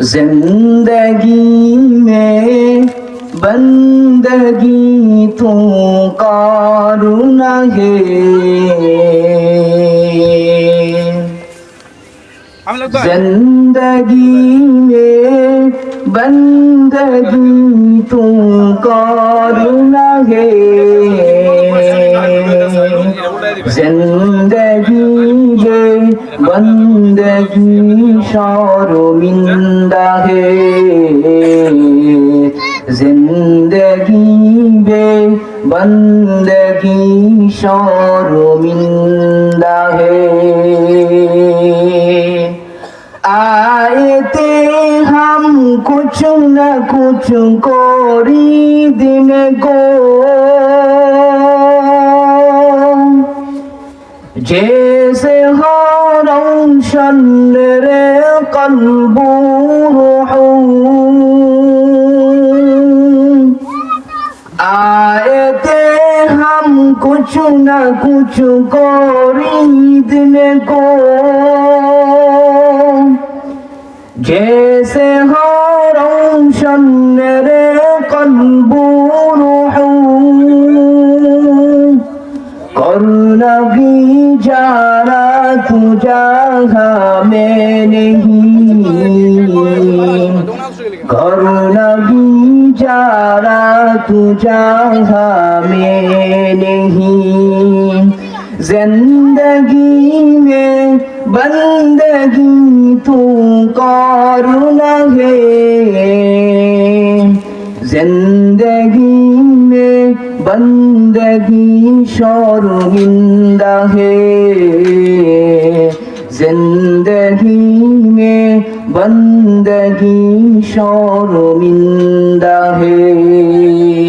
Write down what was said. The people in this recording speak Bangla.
जिंदगी में बंदगी तू कारुण है जिंदगी में बंदगी तू कारुण है জিন্দগিরে বন্দগি শরমিন্দা হে জিন্দগি বে বন্দগি শরমিন্দা হে আয়তে হাম কুছ না কুছ করি দিন গো جیسے ہو روشن رے قلب روح آئے تھے ہم کچھ نہ کچھ کو ریدنے کو جیسے भी जाना तुझा हमें नहीं करना भी जाना तुझा हमें नहीं जिंदगी में बंदगी तू करना है जिंदगी में بندگی شرمندہ ہے زندگی میں بندگی شرمندہ ہے